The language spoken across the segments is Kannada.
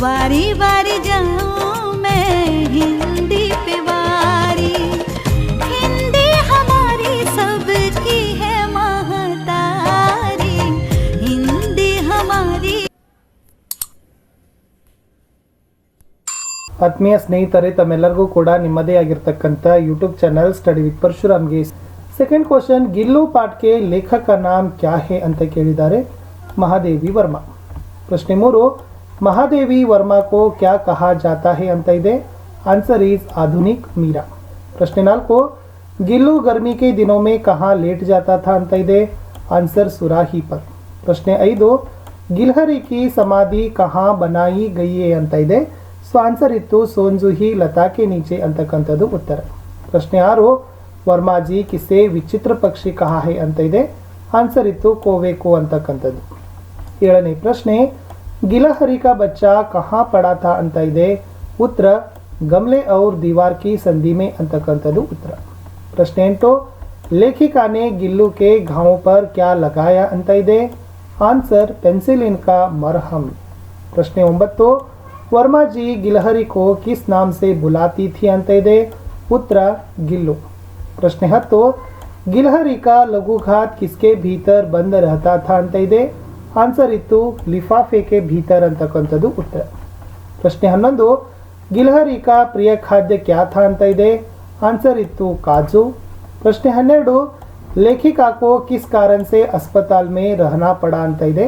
बारी बारी जाऊं मैं हिंदी पे बारी हिंदी हमारी सबकी है महतारी हिंदी हमारी ಆತ್ಮೀಯ ಸ್ನೇಹಿತರೆ ತಮ್ಮೆಲ್ಲರಿಗೂ ಕೂಡ ನಿಮ್ಮದೇ ಆಗಿರ್ತಕ್ಕಂಥ ಯೂಟ್ಯೂಬ್ ಚಾನಲ್ ಸ್ಟಡಿ ವಿತ್ ಪರಶುರಾಮ್ಗೆ ಸೆಕೆಂಡ್ ಕ್ವಶನ್ ಗಿಲ್ಲು ಪಾಟ್ಕೆ ಲೇಖಕ ನಾಮ್ ಕ್ಯಾ ಹೇ ಅಂತ ಕೇಳಿದ್ದಾರೆ ಮಹಾದೇವಿ ವರ್ಮಾ ಪ್ರಶ್ನೆ ಮೂರು ಮಹಾದೇವಿ ವರ್ಮಾ ಕೋ ಕ್ಯಾ ಕಹಾ ಜಾತಾ ಹೇ ಅಂತ ಇದೆ ಆನ್ಸರ್ ಈಸ್ ಆಧುನಿಕ್ ಮೀರಾ ಪ್ರಶ್ನೆ ನಾಲ್ಕು ಗಿಲ್ಲು ಗರ್ಮಿ ಕೆ ದಿನೋ ಮೇ ಕಹಾ ಲೇಟ್ ಜಾತಾ ಥಾ ಅಂತ ಇದೆ ಆನ್ಸರ್ ಸುರಾಹಿ ಪರ್ ಪ್ರಶ್ನೆ ಐದು ಗಿಲ್ಹರಿ ಕಿ ಸಮಾಧಿ ಕಹಾ ಬನಾಯಿ ಗೈಯೇ ಅಂತ ಇದೆ ಸೊ ಆನ್ಸರ್ ಇತ್ತು ಸೋನ್ಜುಹಿ ಲತಾಕೆ ನೀಚೆ ಅಂತಕ್ಕಂಥದ್ದು ಉತ್ತರ ಪ್ರಶ್ನೆ ಆರು ವರ್ಮಾಜಿ ಕಿಸೆ ವಿಚಿತ್ರ ಪಕ್ಷಿ ಕಹಾ ಹೇ ಅಂತ ಇದೆ ಆನ್ಸರ್ ಇತ್ತು ಕೋವೆಕೋ ಅಂತಕ್ಕಂಥದ್ದು ಏಳನೇ ಪ್ರಶ್ನೆ ಗಿಲಹರಿ ಕಾ ಬಚ್ಚಾ ಕಹಾ ಪಡಾ ಥಾ ಅಂತ ಇದೆ ಉತ್ತರ ಗಮ್ಲೆ ಔರ್ ದೀವಾರ್ ಕಿ ಸಂಧಿ ಮೇ ಅಂತಕ್ಕಂಥದ್ದು ಉತ್ತರ ಪ್ರಶ್ನೆ ಎಂಟು ಲೇಖಿಕಾ ನೆ ಗಿಲ್ಲು ಕೆ ಘಾವ್ ಪರ್ ಕ್ಯಾ ಲಗಾಯ ಅಂತ ಇದೆ ಆನ್ಸರ್ ಪೆನ್ಸಿಲಿನ್ ಕಾ ಮರ್ಹಮ್ ಪ್ರಶ್ನೆ ಒಂಬತ್ತು ವರ್ಮಾ जी गिलहरी को किस नाम से बुलाती थी ಅಂತ ಇದೆ ಉತ್ತರ ಗಿಲ್ಲು ಪ್ರಶ್ನೆ ಹತ್ತು ಗಿಲ್ಹರಿ ಕಾ ಲಘುಘಾತ್ ಕಿಸ್ಕೆ ಭೀತರ್ ಬಂದ್ ರಹತಾ ಥಾ ಅಂತ ಇದೆ ಆನ್ಸರ್ ಇತ್ತು ಲಿಫಾಫೇಕೆ ಭೀತರ್ ಅಂತಕ್ಕಂಥದ್ದು ಉತ್ತರ ಪ್ರಶ್ನೆ ಹನ್ನೊಂದು ಗಿಲ್ಹರಿಕಾ ಪ್ರಿಯ ಖಾದ್ಯ ಕ್ಯಾಥ ಅಂತ ಇದೆ ಆನ್ಸರ್ ಇತ್ತು ಕಾಜು ಪ್ರಶ್ನೆ ಹನ್ನೆರಡು ಲೇಖಿಕಾಕೋ ಕಿಸ್ ಕಾರನ್ಸೆ ಅಸ್ಪತಾಲ್ ಮೇ ರಹನಾ ಪಡ ಅಂತ ಇದೆ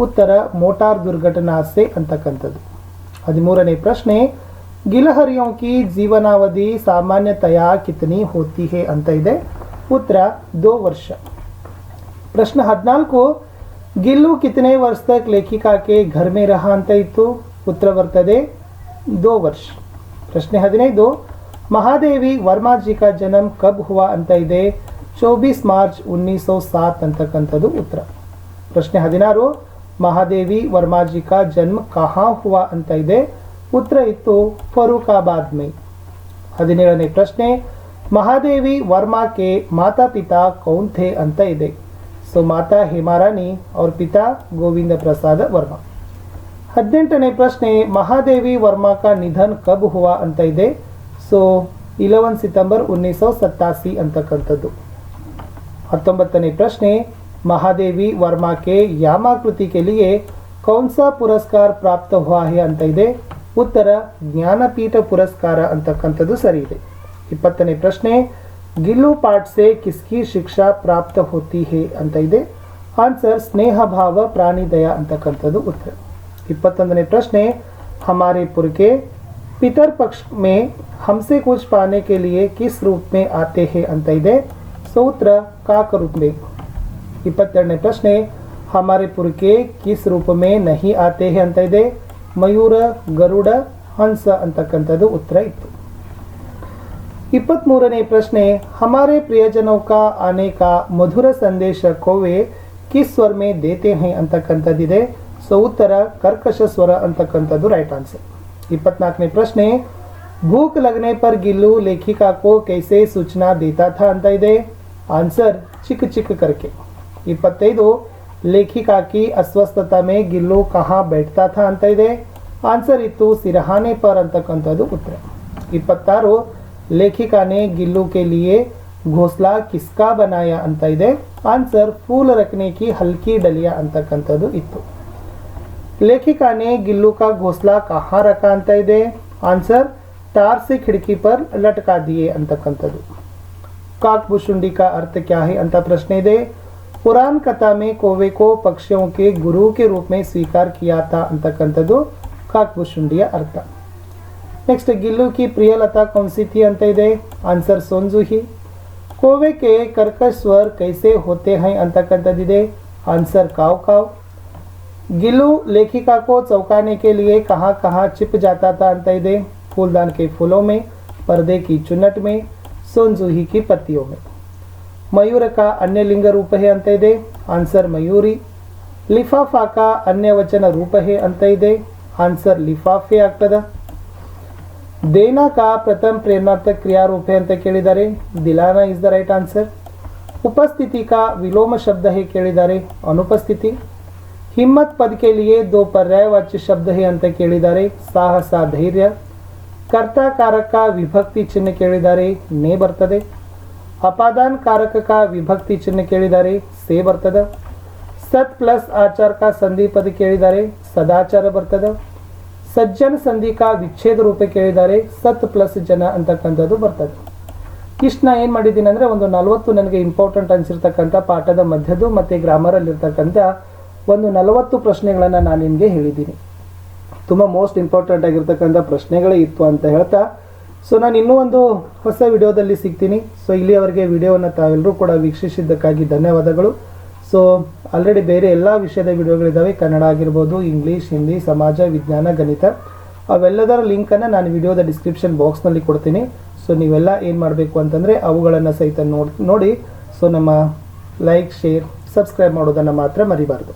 ಉತ್ತರ ಮೋಟಾರ್ ದುರ್ಘಟನಾಸೆ ಅಂತಕ್ಕಂಥದ್ದು ಹದಿಮೂರನೇ ಪ್ರಶ್ನೆ ಗಿಲಹರಿಯೋ ಕಿ ಜೀವನಾವಧಿ ಸಾಮಾನ್ಯತೆಯ ಕಿತನಿ ಹೋತಿ ಹೇ ಅಂತ ಇದೆ ಉತ್ತರ ದೋ ವರ್ಷ ಪ್ರಶ್ನೆ ಹದಿನಾಲ್ಕು ಗಿಲ್ಲು ಕಿತನೆ ವರ್ಷ ಲೇಖಿಕಾ ಕೆ ಘರ್ ಮೇ ರಹ ಅಂತ ಇತ್ತು. ಉತ್ತರ ಬರ್ತದೆ, ದೋ ವರ್ಷ. ಪ್ರಶ್ನೆ ಹದಿನೈದು, ಮಹಾದೇವಿ ವರ್ಮಾಜಿ ಕಾ ಜನ್ಮ ಕಬ್ ಹುವಾ ಅಂತ ಇದೆ. ಚೌಬೀಸ್ ಮಾರ್ಚ್ ಉನ್ನೀಸ್ ಸौ ಸಾತ್ ಅಂತಕ್ಕಂಥದ್ದು ಉತ್ತರ. ಪ್ರಶ್ನೆ ಹದಿನಾರು, ಮಹಾದೇವಿ ವರ್ಮಾಜಿ ಕಾ ಜನ್ಮ ಕಹಾ ಹುವಾ ಅಂತ ಇದೆ. ಉತ್ತರ ಇತ್ತು, ಫರೂಕಾಬಾದ್ ಮೇ. ಹದಿನೇಳನೇ ಪ್ರಶ್ನೆ, ಮಹಾದೇವಿ ವರ್ಮಾ ಕೆ ಮಾತಾ ಪಿತಾ ಕೌನ್ ಥೇ ಅಂತ ಇದೆ. ಸೊ ಮಾತಾ ಹೇಮಾರಾಣಿ ಅವ್ರ ಪಿತಾ ಗೋವಿಂದ ಪ್ರಸಾದ ವರ್ಮ. ಹದಿನೆಂಟನೇ ಪ್ರಶ್ನೆ, ಮಹಾದೇವಿ ವರ್ಮಾಕ ನಿಧನ್ ಕಬ್ ಹುವ ಅಂತ ಇದೆ. ಸೊ, ಇಲೆವನ್ ಸಿತಂಬರ್ ಉನ್ನೀಸ್ ಸೌ ಸತ್ತಾಸಿ ಅಂತಕ್ಕಂಥದ್ದು. ಹತ್ತೊಂಬತ್ತನೇ ಪ್ರಶ್ನೆ, ಮಹಾದೇವಿ ವರ್ಮಾಕ್ಕೆ ಯಾಮಾಕೃತಿಕೆಲಿಗೆ ಕೌನ್ಸಾ ಪುರಸ್ಕಾರ ಪ್ರಾಪ್ತ ಹುವಾಹೆ ಅಂತ ಇದೆ. ಉತ್ತರ, ಜ್ಞಾನಪೀಠ ಪುರಸ್ಕಾರ ಅಂತಕ್ಕಂಥದ್ದು ಸರಿ ಇದೆ. ಇಪ್ಪತ್ತನೇ ಪ್ರಶ್ನೆ ಗಿಲ್ಲು ಪಾಠ್ ಸೆ ಕಿಸ್ಕಿ ಶಿಕ್ಷಾ ಪ್ರಾಪ್ತ ಹೋತಿ ಹೇ ಅಂತ ಇದೆ ಆನ್ಸರ್ ಸ್ನೇಹ ಭಾವ ಪ್ರಾಣಿದಯ ಅಂತಕ್ಕಂಥದ್ದು ಉತ್ತರ ಇಪ್ಪತ್ತೊಂದನೇ ಪ್ರಶ್ನೆ हमारे पुर के पितर पक्ष में हमसे कुछ पाने के लिए किस रूप में आते हैं ಅಂತ ಇದೆ ಸೊ ಉತ್ತರ ಕಾಕ ರೂಪ में ಇಪ್ಪತ್ತೆರಡನೇ ಪ್ರಶ್ನೆ ಹಮಾರೆ ಪುರ್ಕೆ ಕಿಸ್ ರೂಪ ಮೇ ನಹಿ ಆತೆ ಹೇ ಅಂತ ಇದೆ ಮಯೂರ ಗರುಡ ಹಂಸ ಅಂತಕ್ಕಂಥದ್ದು ಉತ್ತರ ಇತ್ತು ಇಪ್ಪತ್ತ್ಮೂರನೇ ಪ್ರಶ್ನೆ, ಹಮಾರೆ ಪ್ರಿಯಜನೋ ಕಾ ಅನೇಕ ಮಧುರ ಸಂದೇಶ ಕೋವೆ, ಕಿಸ್ ಸ್ವರ್ ಮೇ ದೇತೆ ಹೈ ಅಂತಕ್ಕಂಥದ್ದಿದೆ. ಸೊ ಉತ್ತರ, ಕರ್ಕಶ ಸ್ವರ ಅಂತಕ್ಕಂಥದ್ದು ರೈಟ್ ಆನ್ಸರ್ ಇಪ್ಪತ್ನಾಲ್ಕನೇ ಪ್ರಶ್ನೆ, ಭೂಕ್ ಲಗ್ನೆ ಪರ್ ಗಿಲ್ಲು ಲೇಖಿಕಾ ಕೋ ಕೈಸೆ ಸೂಚನಾ ದೇತಾ ಥಾ ಅಂತ ಇದೆ. ಆನ್ಸರ್ ಚಿಕ್ಕ ಚಿಕ್ಕ ಕರ್ಕೆ. ಇಪ್ಪತ್ತೈದು, ಲೇಖಿಕಾ ಕಿ ಅಸ್ವಸ್ಥತಾ ಮೇ ಗಿಲ್ಲು ಕಹಾ ಬೆಟ್ತಾ ಥಾ ಅಂತ ಇದೆ. ಆನ್ಸರ್ ಇತ್ತು, ಸಿರಹಾನೆ ಪರ್ ಅಂತಕ್ಕಂಥದ್ದು ಉತ್ತರ. ಇಪ್ಪತ್ತಾರು ಲೇಖಿಕಾ ನೆ ಗಿಲ್ಲು ಕೆ ಲಿಯೆ ಘೋಸ್ಲಾ ಕಿಸ್ಕಾ ಬನಾಯ ಅಂತ ಇದೆ ಆನ್ಸರ್ ಫೂಲ್ ರಖನೆ ಕಿ ಹಲ್ಕಿ ಡಲಿಯಾ ಅಂತಕ್ಕಂಥದ್ದು ಇತ್ತು ಲೇಖಿಕಾ ನೆ ಗಿಲ್ಲು ಕಾ ಘೋಸ್ಲಾ ಕಹಾ ರಖ ಅಂತ ಇದೆ ಆನ್ಸರ್ तार से खिड़की पर लटका दिए ಅಂತಕ್ಕಂಥದ್ದು काक भुशुंडी का अर्थ क्या है ಅಂತ ಪ್ರಶ್ನೆ ಇದೆ पुराण कथा में कोवे को पक्षियों के गुरु के रूप में स्वीकार किया था ಅಂತಕ್ಕಂಥದ್ದು ಕಾಕ್ಬುಶುಂಡಿಯ ಅರ್ಥ ನೆಕ್ಸ್ಟ್ ಗಿಲ್ಲು ಕಿ ಪ್ರಿಯಲತಾ ಕೌನ್ಸಿ ಥಿ ಅಂತ ಇದೆ ಆನ್ಸರ್ ಸೋನ್ಜುಹಿ ಕೋವೆ ಕೆ ಕರ್ಕಶ್ ಸ್ವರ್ ಕೈಸೆ ಹೋತೆ ಹೈ ಅಂತಕ್ಕಂಥದ್ದಿದೆ ಆನ್ಸರ್ ಕಾವ್ ಕಾವ್ गिल्लू लेखिका को चौंकाने के लिए कहाँ कहाँ छिप जाता था ಅಂತ ಇದೆ फूलदान के फूलों में पर्दे की चुन्नट में सोनजूही की पत्तियों में मयूर का अन्य लिंग रूप है ಅಂತ ಇದೆ ಆನ್ಸರ್ ಮಯೂರಿ ಲಿಫಾಫಾ का अन्य वचन रूप है ಅಂತ ಇದೆ ಆನ್ಸರ್ ಲಿಫಾಫೆ ಆಗ್ತದ ದೇನಾ ಕಾ ಪ್ರಥಮ ಪ್ರೇರಣಾರ್ಥ ಕ್ರಿಯಾರೂಪೆ ಅಂತ ಕೇಳಿದ್ದಾರೆ ದಿಲಾನಾ ಇಸ್ ದ ರೈಟ್ ಆನ್ಸರ್ ಉಪಸ್ಥಿತಿ ಕಾ ವಿಲೋಮ ಶಬ್ದ ಹೇ ಕೇಳಿದ್ದಾರೆ ಅನುಪಸ್ಥಿತಿ. ಹಿಮ್ಮತ್ ಪದಕೆಲಿಯೇ ದೋ ಪರ್ಯಾಯವಾಚ್ಯ ಶಬ್ದ ಹೇ ಅಂತ ಕೇಳಿದ್ದಾರೆ ಸಾಹಸ, ಧೈರ್ಯ. ಕರ್ತಾಕಾರಕ ವಿಭಕ್ತಿ ಚಿಹ್ನೆ ಕೇಳಿದ್ದಾರೆ ನೇ ಬರ್ತದೆ. ಅಪಾದಾನ್ ಕಾರಕ ವಿಭಕ್ತಿ ಚಿಹ್ನೆ ಕೇಳಿದ್ದಾರೆ ಸೇ ಬರ್ತದೆ. ಸತ್ ಪ್ಲಸ್ ಆಚಾರಕ ಸಂಧಿ ಪದ ಕೇಳಿದ್ದಾರೆ ಸದಾಚಾರ ಬರ್ತದೆ. ಸಜ್ಜನ್ ಸಂಧಿಕ ವಿಚ್ಛೇದ ರೂಪ ಕೇಳಿದ್ದಾರೆ, ಸತ್ ಪ್ಲಸ್ ಜನ ಅಂತಕ್ಕಂಥದ್ದು ಬರ್ತದೆ. ಇಷ್ಟು ನಾ ಏನು ಮಾಡಿದ್ದೀನಿ ಅಂದರೆ ಒಂದು ನಲವತ್ತು ನನಗೆ ಇಂಪಾರ್ಟೆಂಟ್ ಅನಿಸಿರ್ತಕ್ಕಂಥ ಪಾಠದ ಮಧ್ಯದ್ದು ಮತ್ತು ಗ್ರಾಮರಲ್ಲಿರ್ತಕ್ಕಂಥ ಒಂದು ನಲವತ್ತು ಪ್ರಶ್ನೆಗಳನ್ನು ನಾನು ನಿಮಗೆ ಹೇಳಿದ್ದೀನಿ. ತುಂಬ ಮೋಸ್ಟ್ ಇಂಪಾರ್ಟೆಂಟ್ ಆಗಿರ್ತಕ್ಕಂಥ ಪ್ರಶ್ನೆಗಳೇ ಇತ್ತು ಅಂತ ಹೇಳ್ತಾ ಸೊ ನಾನು ಇನ್ನೂ ಒಂದು ಹೊಸ ವಿಡಿಯೋದಲ್ಲಿ ಸಿಗ್ತೀನಿ. ಸೊ ಇಲ್ಲಿಯವರೆಗೆ ವಿಡಿಯೋವನ್ನು ತಾವೆಲ್ಲರೂ ಕೂಡ ವೀಕ್ಷಿಸಿದ್ದಕ್ಕಾಗಿ ಧನ್ಯವಾದಗಳು. ಸೊ ಆಲ್ರೆಡಿ ಬೇರೆ ಎಲ್ಲ ವಿಷಯದ ವಿಡಿಯೋಗಳಿದ್ದಾವೆ ಕನ್ನಡ ಆಗಿರ್ಬೋದು ಇಂಗ್ಲೀಷ್ ಹಿಂದಿ ಸಮಾಜ, ವಿಜ್ಞಾನ, ಗಣಿತ. ಅವೆಲ್ಲದರ ಲಿಂಕನ್ನು ನಾನು ವಿಡಿಯೋದ ಡಿಸ್ಕ್ರಿಪ್ಷನ್ ಬಾಕ್ಸ್ನಲ್ಲಿ ಕೊಡ್ತೀನಿ. ಸೊ ನೀವೆಲ್ಲ ಏನು ಮಾಡಬೇಕು ಅಂತಂದರೆ ಅವುಗಳನ್ನು ಸಹಿತ ನೋಡಿ ನೋಡಿ. ಸೊ ನಮ್ಮ ಲೈಕ್ ಶೇರ್ ಸಬ್ಸ್ಕ್ರೈಬ್ ಮಾಡೋದನ್ನು ಮಾತ್ರ ಮರಿಬಾರ್ದು.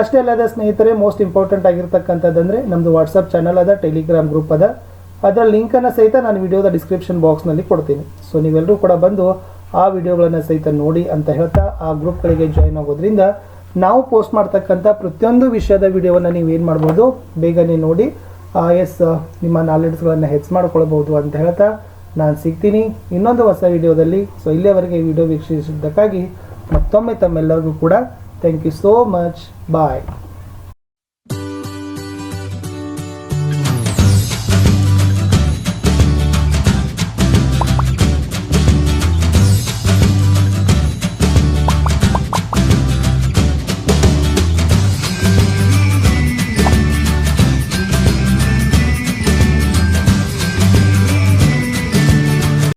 ಅಷ್ಟೇ ಅಲ್ಲದ ಸ್ನೇಹಿತರೆ ಮೋಸ್ಟ್ ಇಂಪಾರ್ಟೆಂಟ್ ಆಗಿರ್ತಕ್ಕಂಥದ್ದಂದರೆ ನಮ್ಮದು ವಾಟ್ಸಪ್ ಚಾನಲ್ ಅದ ಟೆಲಿಗ್ರಾಮ್ ಗ್ರೂಪ್ ಅದ. ಅದರ ಲಿಂಕನ್ನು ಸಹಿತ ನಾನು ವಿಡಿಯೋದ ಡಿಸ್ಕ್ರಿಪ್ಷನ್ ಬಾಕ್ಸ್ನಲ್ಲಿ ಕೊಡ್ತೀನಿ. ಸೊ ನೀವೆಲ್ಲರೂ ಕೂಡ ಬಂದು ಆ ವಿಡಿಯೋಗಳನ್ನು ಸಹಿತ ನೋಡಿ ಅಂತ ಹೇಳ್ತಾ ಆ ಗ್ರೂಪ್ಗಳಿಗೆ ಜಾಯ್ನ್ ಆಗೋದ್ರಿಂದ ನಾವು ಪೋಸ್ಟ್ ಮಾಡ್ತಕ್ಕಂಥ ಪ್ರತಿಯೊಂದು ವಿಷಯದ ವಿಡಿಯೋವನ್ನು ನೀವು ಏನು ಮಾಡ್ಬೋದು ಬೇಗನೆ ನೋಡಿ. ಆ ಎಸ್ ನಿಮ್ಮ ನಾಲೆಡ್ಸ್ಗಳನ್ನು ಹೆಚ್ಚು ಮಾಡ್ಕೊಳ್ಬೋದು ಅಂತ ಹೇಳ್ತಾ ನಾನು ಸಿಗ್ತೀನಿ ಇನ್ನೊಂದು ಹೊಸ ವಿಡಿಯೋದಲ್ಲಿ. ಸೊ ಇಲ್ಲಿಯವರೆಗೆ ವಿಡಿಯೋ ವೀಕ್ಷಿಸಿದ್ದಕ್ಕಾಗಿ ಮತ್ತೊಮ್ಮೆ ತಮ್ಮೆಲ್ಲರಿಗೂ ಕೂಡ thank you so much bye